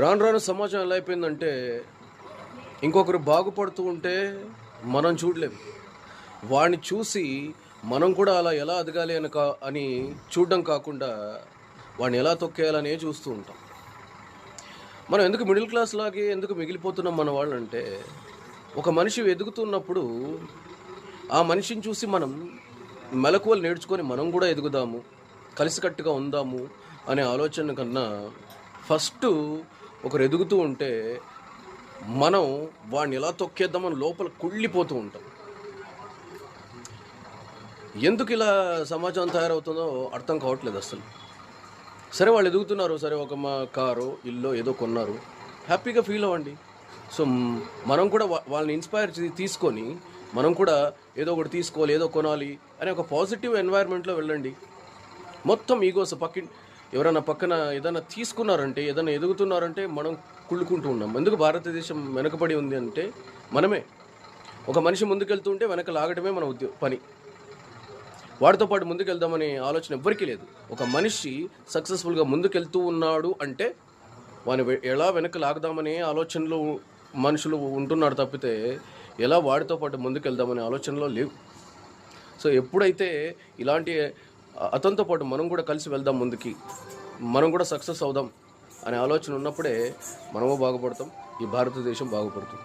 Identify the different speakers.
Speaker 1: రాను రాను సమాజం ఎలా అయిపోయిందంటే ఇంకొకరు బాగుపడుతూ ఉంటే మనం చూడలేము. వాడిని చూసి మనం కూడా అలా ఎలా ఎదగాలి అని కా అని చూడడం కాకుండా వాడిని ఎలా తొక్కేయాలనే చూస్తూ ఉంటాం. మనం ఎందుకు మిడిల్ క్లాస్ లాగే ఎందుకు మిగిలిపోతున్నాం మన వాళ్ళు అంటే ఒక మనిషి ఎదుగుతున్నప్పుడు ఆ మనిషిని చూసి మనం మెలకువలు నేర్చుకొని మనం కూడా ఎదుగుదాము కలిసికట్టుగా ఉందాము అనే ఆలోచన కన్నా ఫస్ట్ ఒకరు ఎదుగుతూ ఉంటే మనం వాడిని ఎలా తొక్కేద్దామని లోపల కుళ్ళిపోతూ ఉంటాం. ఎందుకు ఇలా సమాజం తయారవుతుందో అర్థం కావట్లేదు అసలు సరే వాళ్ళు ఎదుగుతున్నారు సరే ఒక మా కారు ఇల్లు ఏదో కొన్నారు. హ్యాపీగా ఫీల్ అవ్వండి. సో మనం కూడా వాళ్ళని ఇన్స్పైర్ తీసుకొని మనం కూడా ఏదో ఒకటి తీసుకోవాలి ఏదో కొనాలి అనే ఒక పాజిటివ్ ఎన్వైర్న్మెంట్లో వెళ్ళండి. మొత్తం ఈగోస్ పక్కి ఎవరైనా పక్కన ఏదైనా తీసుకున్నారంటే ఏదైనా ఎదుగుతున్నారంటే మనం కుళ్ళుకుంటూ ఉన్నాం. ఎందుకు భారతదేశం వెనకబడి ఉంది అంటే మనమే. ఒక మనిషి ముందుకెళ్తుంటే వెనక లాగడమే మన ఉద్యో పని. వాడితో పాటు ముందుకెళ్దామనే ఆలోచన ఎవ్వరికీ లేదు. ఒక మనిషి సక్సెస్ఫుల్గా ముందుకెళ్తూ ఉన్నాడు అంటే వాని ఎలా వెనక లాగదామనే ఆలోచనలు మనుషులు ఉంటున్నారు తప్పితే ఎలా వాడితో పాటు ముందుకెళ్దామనే ఆలోచనలో లేవు. సో ఎప్పుడైతే ఇలాంటి అతనితో పాటు మనం కూడా కలిసి వెళ్దాం ముందుకి. మనం కూడా సక్సెస్ అవుదాం అనే ఆలోచన ఉన్నప్పుడే మనము బాగుపడతాం ఈ భారతదేశం బాగుపడుతుంది.